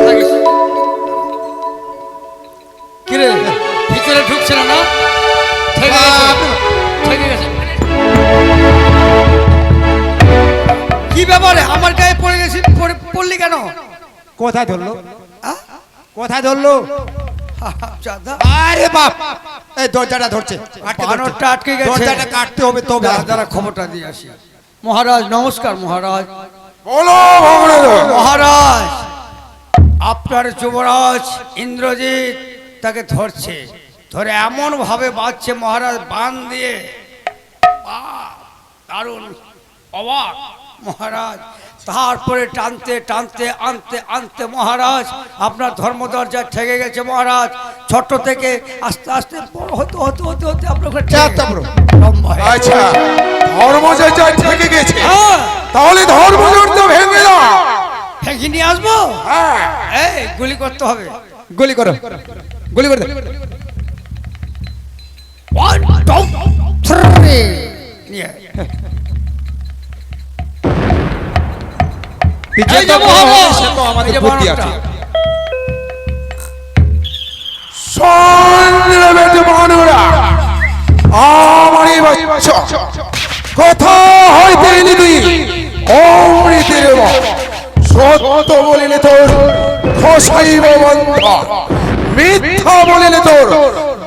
থাকিস। কিরে ভিতরে ঢুকছে না না ঠেকে গেছে। ঠেকে গেছে কি ব্যাপারে আমার গায়ে পড়ে গেছি পড়ে- পড়লি কেন কোথায় ধরলো আহ? কোথায় ধরলো চাঁদা আরে বাপ! এই দরজাটা ধরছে আটকে ধরছে। বানরটা আটকে গেছে। দরজাটা কাটতে হবে তবে খবরটা দিয়ে আসি। মহারাজ নমস্কার মহারাজ। বলো মহারাজ আপনার যুবরাজ ইন্দ্রজিৎ তাকে ধরছে। ধরে এমন ভাবে বাঁধছে মহারাজ বান দিয়ে। দারুণ। অবাক। মহারাজ তারপরে টানতে টানতে আনতে আনতে মহারাজ আপনার ধর্ম দরজা ঠেকে গেছে মহারাজ। ছোট্ট থেকে আস্তে আস্তে বড় হতে হতে হতে হতে আপনার ঠেকে আচ্ছা ধর্ম যে যা গেছে। হ্যাঁ, তাহলে ধর্মজোর তো ভেঙে দাও ফেঁকি নিয়ে আসব? হ্যাঁ। এই গুলি করতে হবে। গুলি করো। গুলি করে নিয়ে। আমাদের বুদ্ধি। আছে সন্ধ্যে বেটে মানুরা আমারই বাচ্চা! কথা হইতে এলি অমৃতের সত্য বলিলে তোর খসাইব বন্ধ! মিথ্যা বলিলে তোর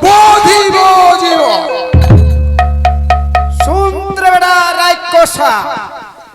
বধিব জীবন সুন্দর বেড়া রাক্ষসা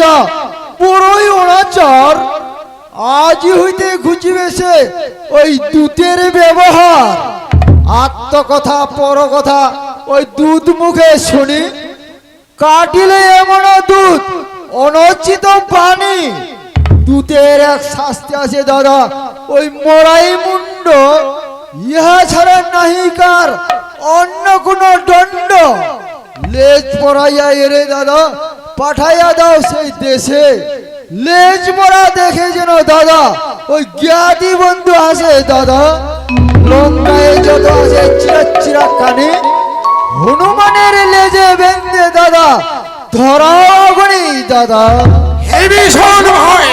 রাজা বড়ই অনাচার। আজ হইতে ঘুচিবে সে ওই দুধের ব্যবহার। আত্মকথা পর কথা ওই দুধ মুখে শুনি। কাটিলে এমন দুধ, অনর্চিত পানি। দুধের এক শাস্তি আছে দাদা, ওই মরাই মুন্ড। ইহা ছাড়া নাহি কার, অন্য কোন দণ্ড। লেজ পড়াইয়া এরে দাদা পাঠাইয়া দাও সেই দেশে। লেজ মরা দেখে যেন দাদা ওই জ্ঞাতি বন্ধু আছে দাদা। লঙ্কায় যত আছে চিরা চিরা কানে হনুমানের লেজে বেঁধে দাদা ধরাগনি দাদা। হে ভীষণ ভাই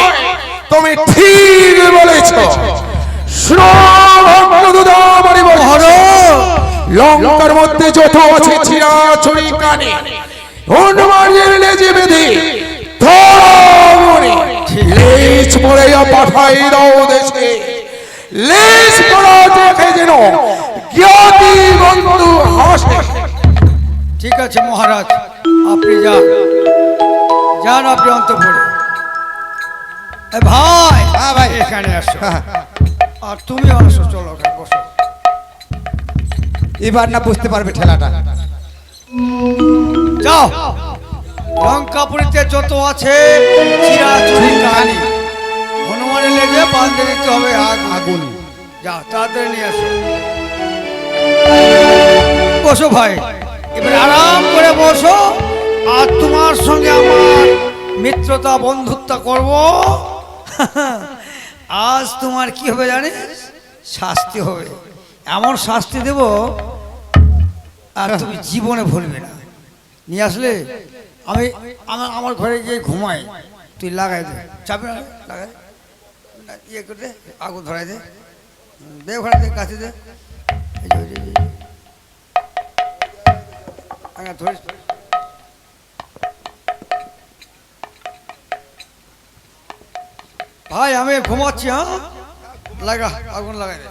তুমি ঠিক বলেছ। লঙ্কার মধ্যে যত আছে চিরাচুরি কানে হনুমানের লেজে বেঁধে। ধরমণি লেজ পড়াইয়া পাঠাই দাও দেশে লেজ পড়া দেখে যেন জ্ঞাতি বন্ধু হাসে। ঠিক আছে মহারাজ আপনি যান। যান আপনি অন্তপুরে। ভাই হ্যাঁ ভাই। এখানে আসো। হ্যাঁ। আর তুমি আসো চলো বসো। এবার না বুঝতে পারবে ঠেলাটা। যাও। লঙ্কাপুরিতে যত আছে চিরাচুরি কাহানি। হনুমানের লেগে বাঁধতে দিতে হবে আগ আগুন। যাও, তাড়াতাড়ি নিয়ে আসো। বসো ভাই, এবার আরাম করে বসো, আর তোমার সঙ্গে আমার মিত্রতা বন্ধুত্ব করব। আজ তোমার কি হবে জানিস? শাস্তি হবে। এমন শাস্তি দেব আর তুমি জীবনে ভুলবে না। নিয়ে আসলে আমি আমার আমার ঘরে গিয়ে ঘুমাই। তুই লাগাই দে। চাপি না, লাগাই ইয়ে করে দে, আগুন ধরাই দে। দে ঘরে দে, কাছে দে। ধরিস। ভাই, আমি ঘুমাচ্ছি হ্যাঁ? লাগা, আগুন লাগাই দে।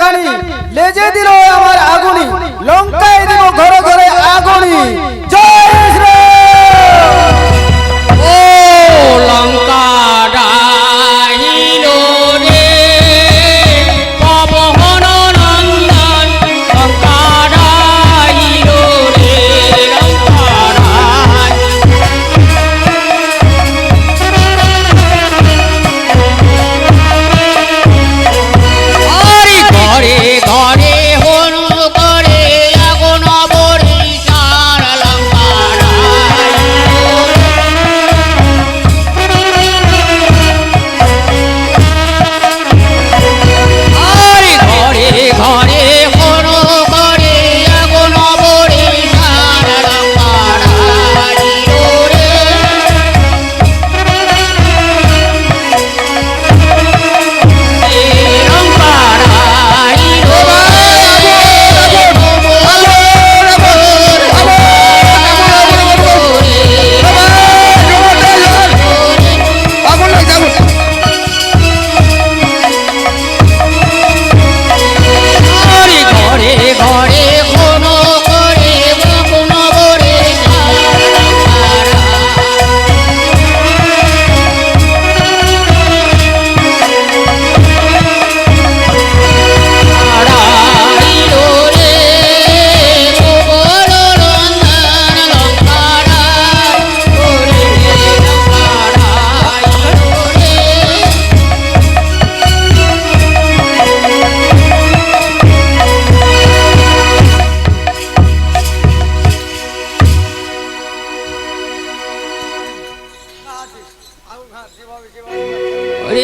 খানি লেজে দিল আমার আগুনি লঙ্কায় দিব ঘরে ঘরে আগুনি।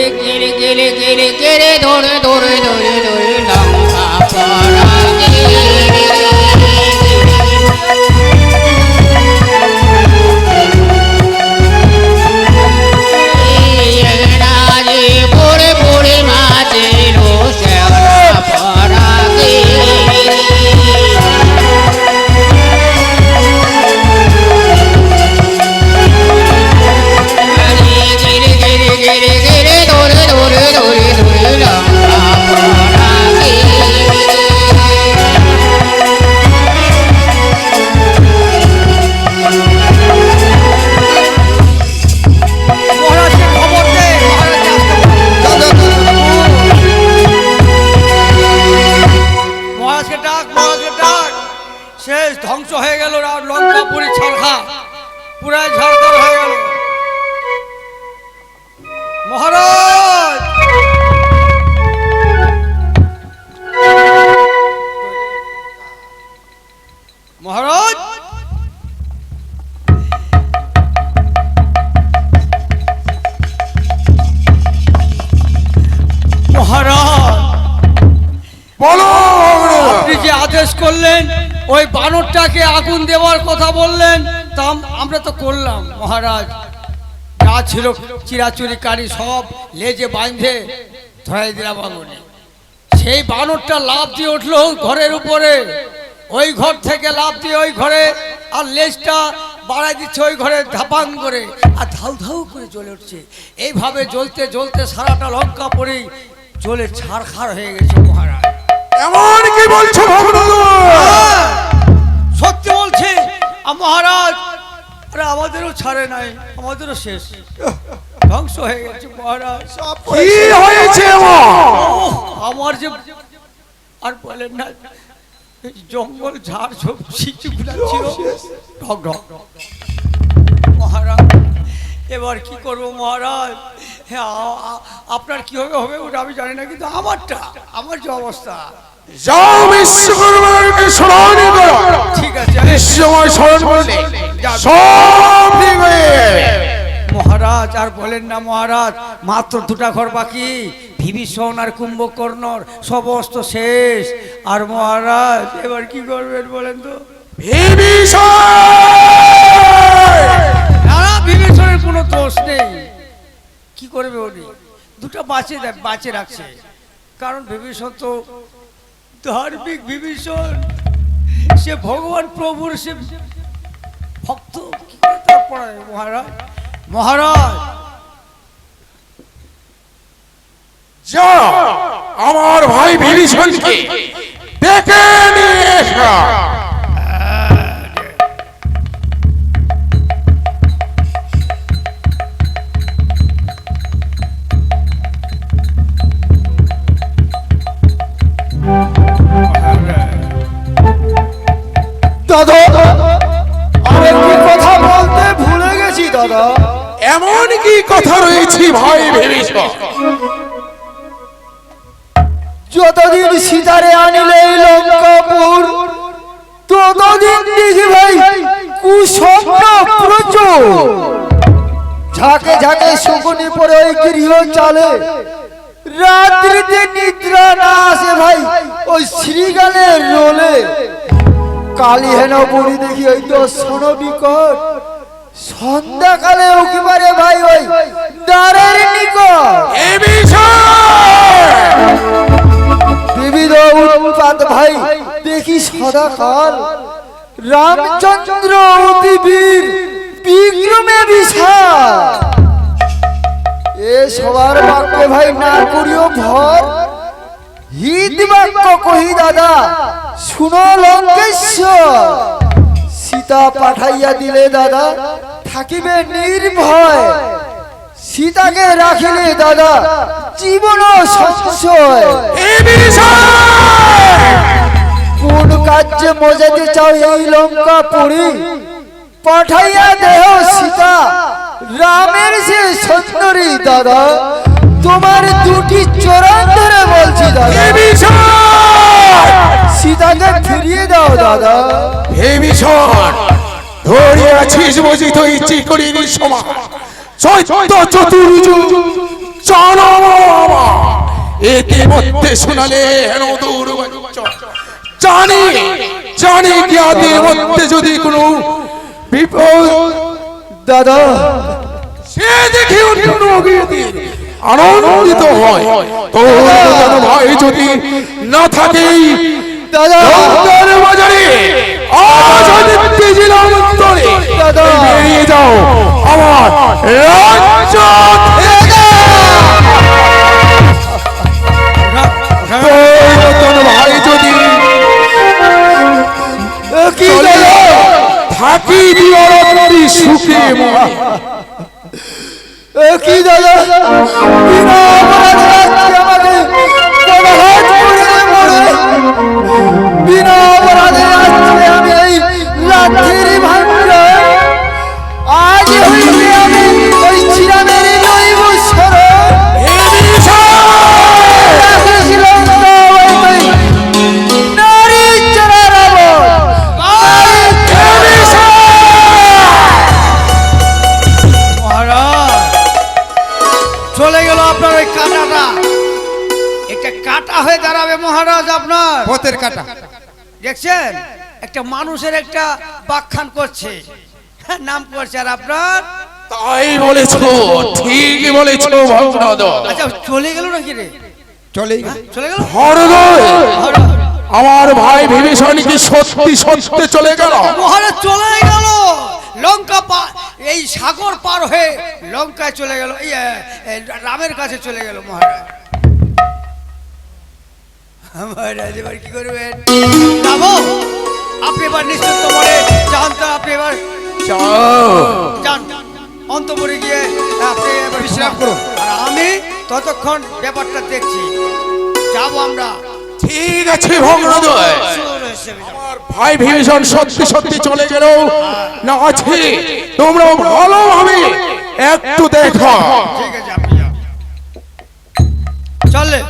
কেড়ে কেড়ে কেড়ে কেড়ে কেড়ে ধরে ধরে ধরে ধরে লঙ্কা পড়া মহারাজ যা ছিল চিরাচুরিকারী সব লেজে বাঁধে ধরাই দিলাম আগুনে। সেই বানরটা লাভ দিয়ে উঠল ঘরের উপরে। ওই ঘর থেকে লাভ দিয়ে ওই ঘরে আর লেজটা বাড়াই দিচ্ছে ওই ঘরে ধাপাং করে আর ধাউ ধাউ করে জ্বলে উঠছে। এইভাবে জ্বলতে জ্বলতে সারাটা লঙ্কা পড়ে জ্বলে ছাড়খাড় হয়ে গেছে মহারাজ। এমন কি বলছো হ্যাঁ, সত্যি বলছি মহারাজ আরে আমাদেরও ছাড়ে নাই আমাদেরও শেষ। ধ্বংস হয়ে গেছে মহারাজ। কি হয়েছে আমার যে আর বলেন না এই জঙ্গল ঝাড় সব শিশুগুলা ছিল ঢক ঢক ঢক। মহারাজ এবার কি করব মহারাজ? হ্যাঁ আপনার কি হবে হবে ওটা আমি জানি না কিন্তু আমারটা আমার যে অবস্থা। যাও বিশ্বকর্মাকে স্মরণ করো। ঠিক আছে নিশ্চয় স্মরণ করলে। সব ঠিক হয়ে মহারাজ আর বলেন না মহারাজ মাত্র দুটা ঘর বাকি। বিভীষণ আর কুম্ভকর্ণর সমস্ত শেষ। আর মহারাজ এবার কি করবেন বলেন তো? বিভীষণের কোনো দোষ নেই। কি করবে উনি? দুটো বাঁচে বাঁচে রাখছে। কারণ বিভীষণ তো ধার্মিক বিভীষণ। সে ভগবান প্রভুর সে ভক্ত কি মহারাজ। মহারাজ! যা আমার ভাই বিভীষণকে ডেকে নিয়ে যতদিন সীতারে আনিলে লঙ্কাপুর, ততদিন দেখি ভাই কুস্বপ্ন প্রচুর। ঝাঁকে ঝাঁকে শকুনি পরে ওই গৃহ চালে রাত্রিতে নিদ্রা না আসে ভাই, ওই শ্রীগালের রোলে। কালী হেন বুড়ি দেখি ওই দর্শন বিকট। সন্ধ্যাকালে উকিবারে ভাই ওই দ্বারের নিকট। সদাকাল রামচন্দ্র অতি বিক্রমে বিশাল। এ সবার বাক্যে ভাই না করিও ভর। হিত বাক্য কহি দাদা, শুনো লঙ্কেশ্বর। সীতা পাঠাইয়া দিলে দাদা, থাকিবে নির্ভয়। সীতাকে রাখিলে দাদা জীবন সংশয় কোন কার্যে মজাতে চাও এই লঙ্কা পুরী? পাঠাইয়া দেহ সীতা রামের সে সুন্দরী দাদা। তোমার দুটি চরণ ধরে বলছি দাদা। সীতাকে ফিরিয়ে দাও দাদা। হে ভীষণ ধরে আছিস বুঝি তো ইচ্ছি করিনি সমান চৈত্য চতুর্যু জনম এতে মধ্যে শোনালে হেন দুর্বাচ্য জানি জানি জ্ঞাতের মধ্যে যদি কোনো বিপদ। দাদা সে দেখে অন্য আনন্দিত হয়। মতন ভাই যদি না থাকে দাদা। বাজারে। বেরিয়ে যাও। আমার রাজ্য একটা মানুষের একটা বাখ্যান করছে। হ্যাঁ, নাম করছে আর আপনার? তাই বলেছ ঠিক বলেছ ভগ্নদ আচ্ছা চলে গেল নাকি রে? চলেই গেল। চলে গেল? হরদয় মহারাজ আমার ভাই বিভীষণ কি সত্যি সত্যি চলে গেল? মহারাজ চলে গেল। লঙ্কা পার এই সাগর পার হয়ে লঙ্কায় চলে গেল। রামের কাছে চলে গেল মহারাজ। আমার আজ এবার কি করবেন? যাব। আপনি এবার নিশ্চিত করে যান তো আপনি এবার যান। অন্তপুরে গিয়ে আপনি এবার বিশ্রাম করুন। আর আমি ততক্ষণ ব্যাপারটা দেখছি। যাব আমরা। ঠিক আছে ভগ্নদয়। আমার ভাই ভীষণ সত্যি সত্যি চলে গেল না আছে। তোমরাও ভালোভাবে একটু দেখো। ঠিক আছে আপনি চলে।